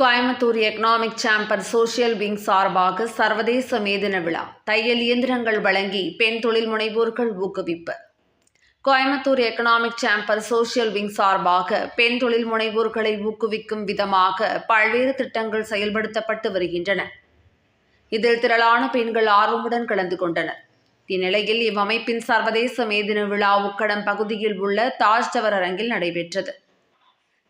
Coimbatore economic chamber social wing சார்பாக சர்வதேச மேதின விழா. தையல் இயந்திரங்கள் வழங்கி பெண் தொழில் முனைவோர்கள் ஊக்குவிப்பு. Coimbatore economic chamber social wing சார்பாக பெண் தொழில் முனைவோர்களை ஊக்குவிக்கும் விதமாக பல்வேறு திட்டங்கள் செயல்படுத்தப்பட்டு வருகின்றன. இதில் திரளான பெண்கள் ஆர்வமுடன் கலந்து கொண்டனர். இந்நிலையில் இவ்வமைப்பின் சர்வதேச மேதின விழா உக்கடம் பகுதியில் உள்ள தாஜ் டவர் அரங்கில் நடைபெற்றது.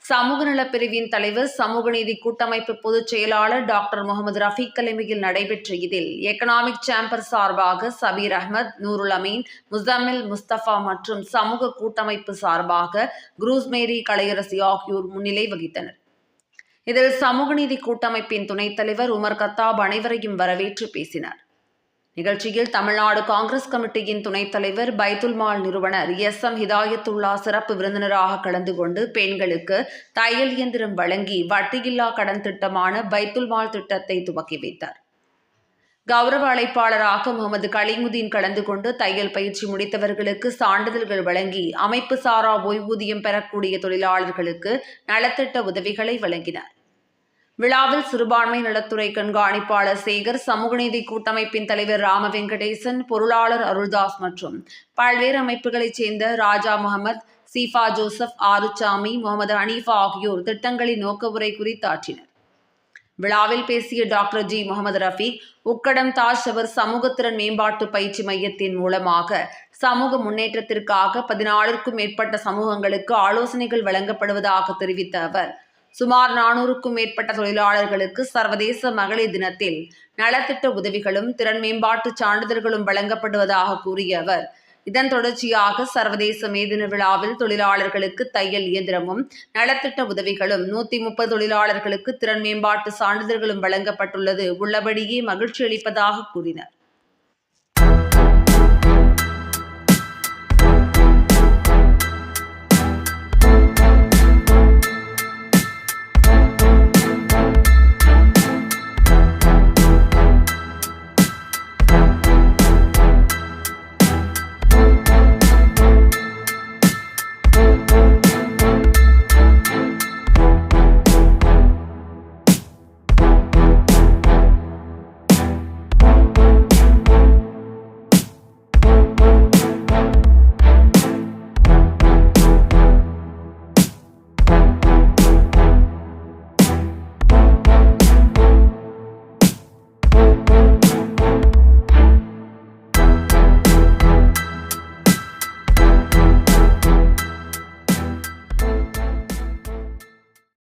சமூக நலப்பிரிவின் தலைவர் சமூக நீதி கூட்டமைப்பு பொதுச் செயலாளர் டாக்டர் முகமது ரஃபீக் தலைமையில் நடைபெற்ற இதில் எக்கனாமிக் சேம்பர் சார்பாக சபீர் அஹ்மத் நூருல் அமீன் முசம்மில் முஸ்தபா மற்றும் சமூக கூட்டமைப்பு சார்பாக குரூஸ்மேரி கலையரசி ஆகியோர் முன்னிலை வகித்தனர். இதில் சமூக நீதி கூட்டமைப்பின் துணைத் தலைவர் உமர் கத்தாப் அனைவரையும் வரவேற்று பேசினார். நிகழ்ச்சியில் தமிழ்நாடு காங்கிரஸ் கமிட்டியின் துணைத் தலைவர் பைத்துல்மால் நிறுவனர் எஸ் எம் ஹிதாயத்துல்லா சிறப்பு விருந்தினராக கலந்து கொண்டு பெண்களுக்கு தையல் இயந்திரம் வழங்கி வட்டியில்லா கடன் திட்டமான பைத்துல்மால் திட்டத்தை துவக்கி வைத்தார். கௌரவ அழைப்பாளராக முகமது கலிமுதீன் கலந்து கொண்டு தையல் பயிற்சி முடித்தவர்களுக்கு சான்றிதழ்கள் வழங்கி அமைப்பு சாரா ஓய்வூதியம் பெறக்கூடிய தொழிலாளர்களுக்கு நலத்திட்ட உதவிகளை வழங்கினார். விழாவில் சிறுபான்மை நலத்துறை கண்காணிப்பாளர் சேகர் சமூக நீதி கூட்டமைப்பின் தலைவர் ராம வெங்கடேசன் பொருளாளர் அருள்தாஸ் மற்றும் பல்வேறு அமைப்புகளைச் சேர்ந்த ராஜா முகமது சீஃபா ஜோசப் ஆருச்சாமி முகமது ஹனீஃபா ஆகியோர் திட்டங்களின் நோக்க உரை குறித்தாற்றினர் விழாவில் பேசிய டாக்டர் ஜி. முகமது ரஃபீக் உக்கடம் தாஜ் அவர் சமூகத்திறன் மேம்பாட்டு பயிற்சி மையத்தின் மூலமாக சமூக முன்னேற்றத்திற்காக பதினாலிற்கும் மேற்பட்ட சமூகங்களுக்கு ஆலோசனைகள் வழங்கப்படுவதாக தெரிவித்த அவர் சுமார் நானூறுக்கும் மேற்பட்ட தொழிலாளர்களுக்கு சர்வதேச மகளிர் தினத்தில் நலத்திட்ட உதவிகளும் திறன் மேம்பாட்டு சான்றிதழ்களும் வழங்கப்படுவதாக கூறிய அவர். இதன் தொடர்ச்சியாக சர்வதேச மேதின விழாவில் தொழிலாளர்களுக்கு தையல் இயந்திரமும் நலத்திட்ட உதவிகளும் நூத்தி முப்பது தொழிலாளர்களுக்கு திறன் மேம்பாட்டு சான்றிதழ்களும் வழங்கப்பட்டுள்ளது. உள்ளபடியே மகிழ்ச்சி அளிப்பதாக கூறினார்.